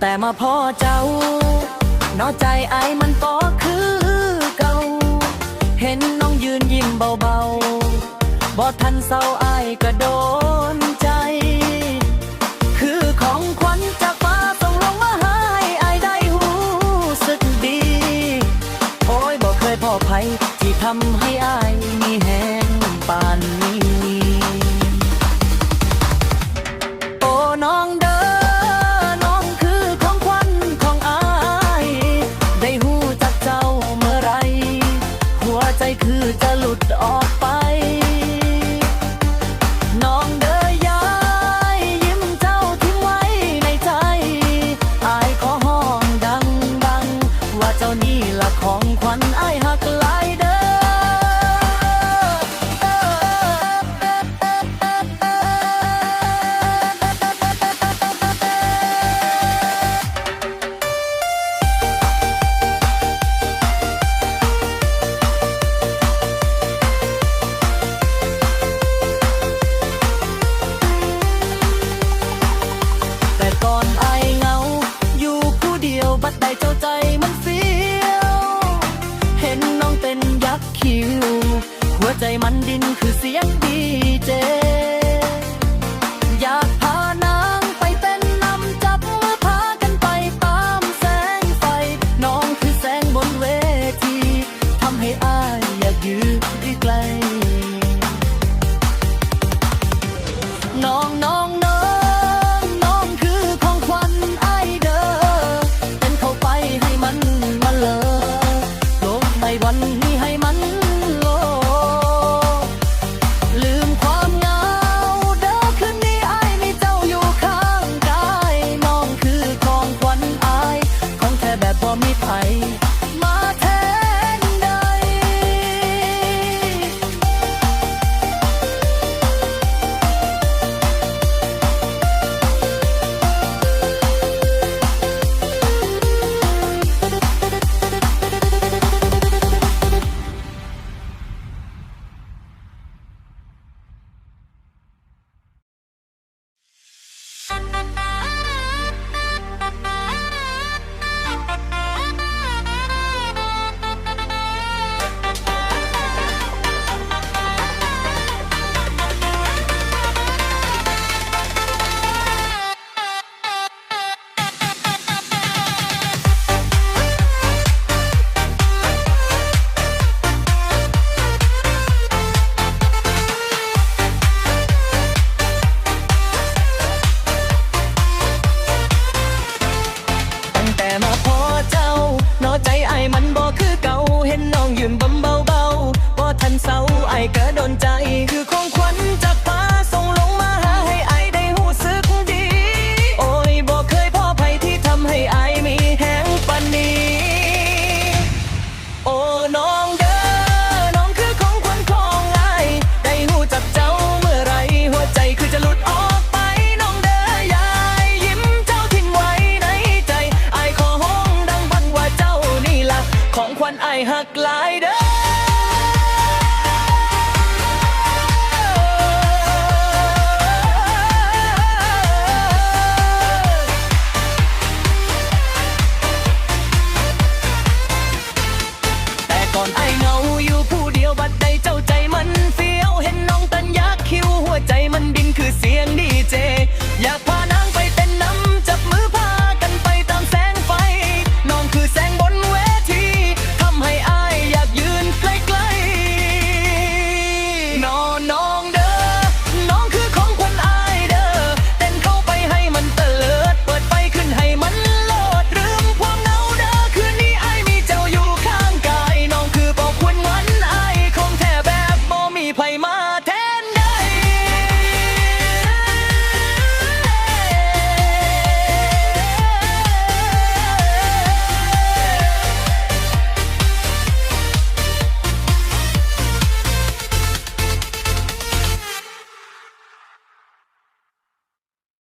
แต่มาพ่อเจ้านอใจไอ้มันก็คือเก่า เห็นน้องยืนยิ้มเบาๆบ่ทันเศร้าไอ้ก็โดนใจ คือของขวัญจากฟ้าต้องลงมาให้ไอ้ได้หูสึกดี โอ้ยบอกเคยพ่อภัยที่ทำให้ไอ้มีแห น้องเป็นยักษ์คิว หัวใจมันดินคือเสียงดีเจ อยากพานา One.